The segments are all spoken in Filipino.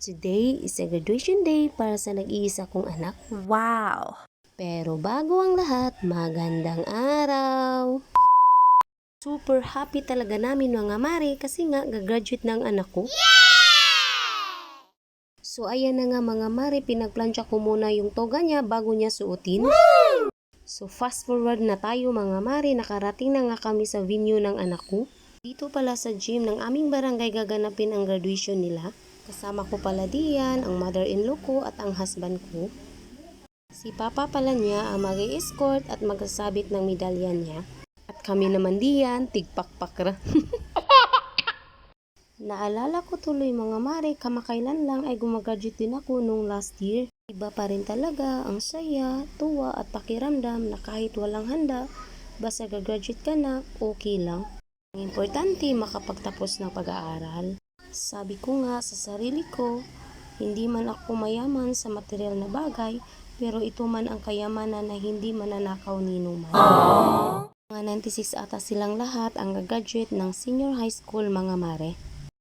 Today is a graduation day para sa nag-iisa kong anak. Wow! Pero bago ang lahat, magandang araw! Super happy talaga namin mga mare kasi nga gagraduate ng anak ko. So ayan na nga mga mare, pinagplansya ko muna yung toga niya bago niya suotin. So fast forward na tayo mga mare, nakarating na nga kami sa venue ng anak ko. Dito pala sa gym ng aming barangay gaganapin ang graduation nila. Kasama ko pala diyan ang mother-in-law ko at ang husband ko. Si Papa pala niya ang mag escort at magsasabit ng medalya niya. At kami naman diyan, tigpakpak ra. Naalala ko tuloy mga mare, kamakailan lang ay gumagraduate din ako nung last year. Iba pa rin talaga ang saya, tuwa at pakiramdam na kahit walang handa, basta gagraduate ka na, okay lang. Ang importante, makapagtapos ng pag-aaral. Sabi ko nga sa sarili ko, hindi man ako mayaman sa material na bagay, pero ito man ang kayamanan na hindi mananakaw ninong man. Mga 96 ata silang lahat ang gagraduate ng senior high school mga mare.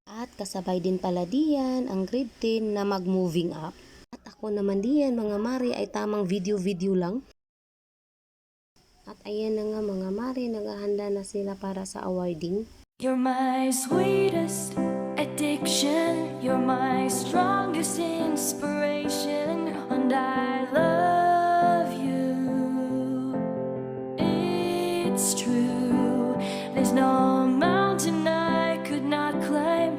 At kasabay din pala diyan ang grade 10 na mag-moving up. At ako naman diyan mga mare ay tamang video-video lang. At ayan na nga mga mare, naghahanda na sila para sa awarding. You're my sweetest addiction. You're my strongest inspiration. And I love you. It's true. There's no mountain I could not climb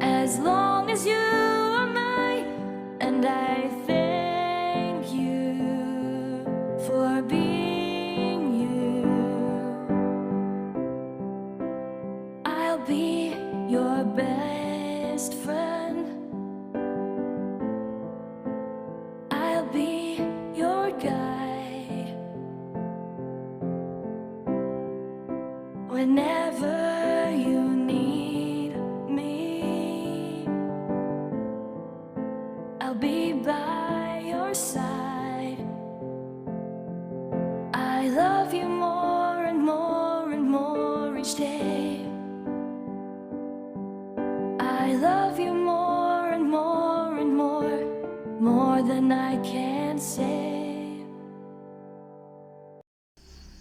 as long as you are mine. And I thank you for being you. I'll be your best friend. I'll be your guide. Whenever you need me, I'll be by your side. Love you more and more and more, more than I can say.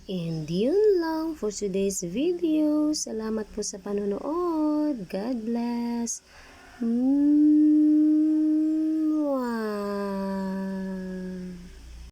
And yun lang for today's video. Salamat po sa panonood. God bless. Mm.